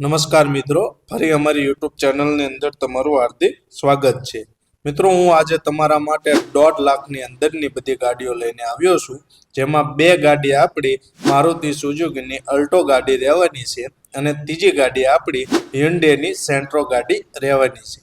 નમસ્કાર મિત્રો. ફરી અમારી યુટ્યુબ ચેનલની અંદર તમારું હાર્દિક સ્વાગત છે. મિત્રો, હું આજે તમારા માટે દોઢ લાખની અંદરની બધી ગાડીઓ લઈને આવ્યો છું. જેમાં બે ગાડી આપણી મારુતિ સુઝુકીની અલ્ટો ગાડી રહેવાની છે અને ત્રીજી ગાડી આપણી હ્યુન્ડેની સેન્ટ્રો ગાડી રહેવાની છે.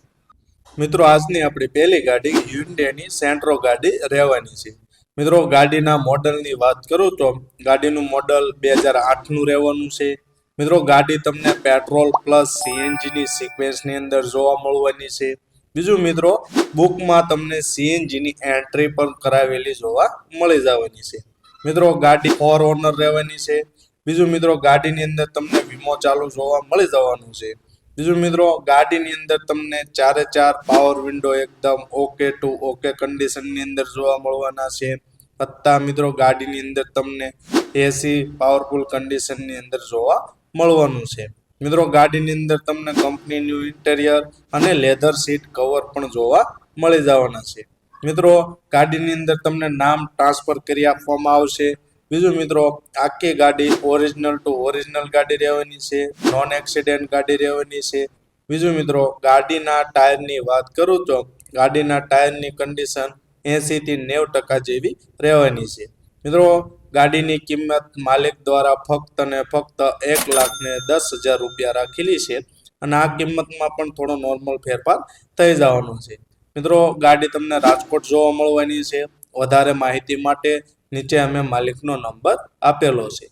મિત્રો, આજની આપણી પહેલી ગાડી હ્યુન્ડેની સેન્ટ્રો ગાડી રહેવાની છે. મિત્રો, ગાડીના મોડલની વાત કરું તો ગાડીનું મોડલ બે હજાર આઠનું રહેવાનું છે. મિત્રો, ગાડી તમને પેટ્રોલ પ્લસ સીએનજીની સિક્વેન્સની અંદર જોવા મળવાની છે. બીજું મિત્રો, બુકમાં તમને સીએનજીની એન્ટ્રી પણ કરાવેલી જોવા મળી જવાની છે. મિત્રો, ગાડી ફોર ઓનર રહેવાની છે. બીજું મિત્રો, ગાડીની અંદર તમને વીમો ચાલુ જોવા મળી જવાનું છે. બીજું મિત્રો, ગાડીની અંદર તમને ચારે ચાર પાવર વિન્ડો એકદમ ઓકે ટુ ઓકે કન્ડિશનની અંદર જોવા મળવાના છે. પત્તા મિત્રો, ગાડીની અંદર તમને એસી પાવરફુલ કન્ડિશનની અંદર જોવા મળવાનું છે. મિત્રો, ગાડીની અંદર તમને કંપનીનું ઇન્ટેરિયર અને લેધર સીટ કવર પણ જોવા મળી જવાના છે. મિત્રો, ગાડીની અંદર તમને નામ ટ્રાન્સફર કરી આપવામાં આવશે. બીજું મિત્રો, આખી ગાડી ઓરિજિનલ ટુ ઓરિજિનલ ગાડી રહેવાની છે. નોન એક્સિડન્ટ ગાડી રહેવાની છે. બીજું મિત્રો, ગાડીના ટાયરની વાત કરું તો ગાડીના ટાયરની કન્ડિશન એંસી થી નેવ ટકા જેવી રહેવાની છે. મિત્રો ગાડીની કિંમત માલિક દ્વારા ફક્ત ને ફક્ત એક લાખ ને દસ હજાર રૂપિયા રાખેલી છે અને આ કિંમતમાં પણ થોડો નોર્મલ ફેરફાર થઈ જવાનો છે. મિત્રો, ગાડી તમને રાજકોટ જોવા મળવાની છે. વધારે માહિતી માટે નીચે અમે માલિકનો નંબર આપેલો છે.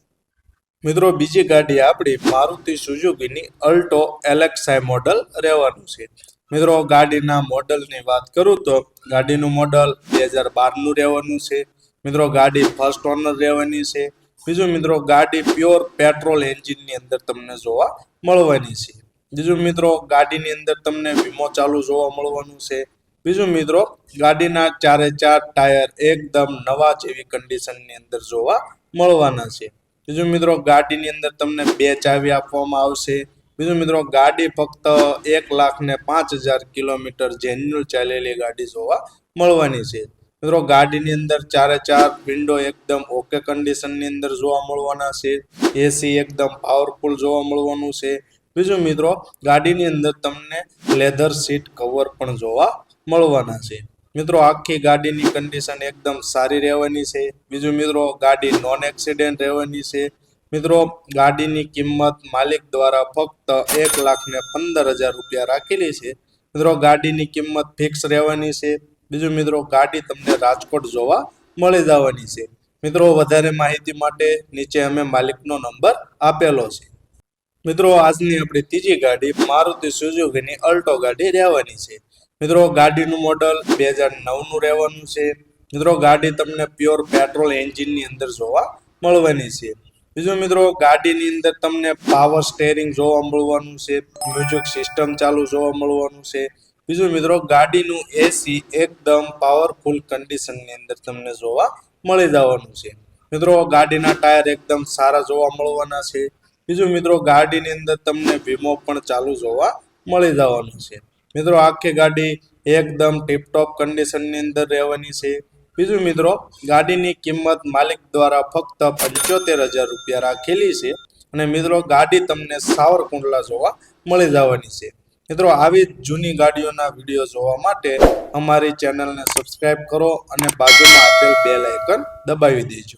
મિત્રો, બીજી ગાડી આપણી મારુતિ સુઝુકીની અલ્ટો એલેક્સાઈ મોડલ રહેવાનું છે. મિત્રો, ગાડીના મોડલની વાત કરું તો ગાડીનું મોડલ બે હજાર બારનું રહેવાનું છે. મિત્રો, ગાડી ફર્સ્ટ ઓનર રહેવાની છે. બીજું મિત્રો, ગાડી પ્યોર પેટ્રોલ એન્જિનની અંદર તમને જોવા મળવાની છે. બીજું મિત્રો, ગાડીની અંદર તમને વીમો ચાલુ જોવા મળવાનું છે. બીજું મિત્રો, ગાડીના ચારે ચાર ટાયર એકદમ નવા જેવી કન્ડિશનની અંદર જોવા મળવાના છે. બીજું મિત્રો, ગાડીની અંદર તમને બે ચાવી આપવામાં આવશે. બીજું મિત્રો, ગાડી ફક્ત એક લાખ ને પાંચ હજાર કિલોમીટર જેન્યુઅલ ચાલેલી ગાડી જોવા મળવાની છે. મિત્રો, ગાડીની અંદર ચારે ચાર વિન્ડો એકદમ ઓકે કન્ડિશનની અંદર જોવા મળવાના છે. એસી એકદમ પાવરફુલ જોવા મળવાનું છે. બીજું મિત્રો, ગાડીની અંદર તમને લેધર સીટ કવર પણ જોવા મળવાના છે. મિત્રો, આખી ગાડીની કન્ડિશન એકદમ સારી રહેવાની છે. બીજું મિત્રો, ગાડી નોન એક્સિડન્ટ રહેવાની છે. મિત્રો, ગાડીની કિંમત માલિક દ્વારા ફક્ત એક લાખ ને પંદર હજાર રૂપિયા રાખેલી છે. મિત્રો, ગાડીની કિંમત ફિક્સ રહેવાની છે. બીજું મિત્રો ગાડી તમને રાજકોટ જોવા મળી જવાની છે. મિત્રો વધારે માહિતી માટે નીચે અમે માલિકનો નંબર આપેલો છે. મિત્રો આજની આપણી ત્રીજી ગાડી મારુતિ સુઝુકીની અલ્ટો ગાડી રહેવાની છે. મિત્રો ગાડીનું મોડલ બે હજાર નવનું રહેવાનું છે. મિત્રો ગાડી તમને પ્યોર પેટ્રોલ એન્જિનની અંદર જોવા મળવાની છે. બીજું મિત્રો ગાડીની અંદર તમને પાવર સ્ટેરિંગ જોવા મળવાનું છે. મ્યુઝિક સિસ્ટમ ચાલુ જોવા મળવાનું છે. બીજું મિત્રો, ગાડીનું એસી એકદમ પાવરફુલ કન્ડિશનની અંદર તમને જોવા મળી જવાનું છે. મિત્રો, ગાડીના ટાયર એકદમ સારા જોવા મળવાના છે. બીજું મિત્રો, ગાડીની અંદર તમને વીમો પણ ચાલુ જોવા મળી જવાનું છે. મિત્રો, આખી ગાડી એકદમ ટીપટોપ કન્ડિશનની અંદર રહેવાની છે. બીજું મિત્રો, ગાડીની કિંમત માલિક દ્વારા ફક્ત પંચોતેર હજાર રૂપિયા રાખેલી છે. અને મિત્રો, ગાડી તમને સાવરકુંડલા જોવા મળી જવાની છે. મિત્રો, આવી જ જૂની ગાડીઓના વીડિયો જોવા માટે અમારી ચેનલને સબસ્ક્રાઇબ કરો અને બાજુમાં આપેલ બેલ આઇકન દબાવી દેજો.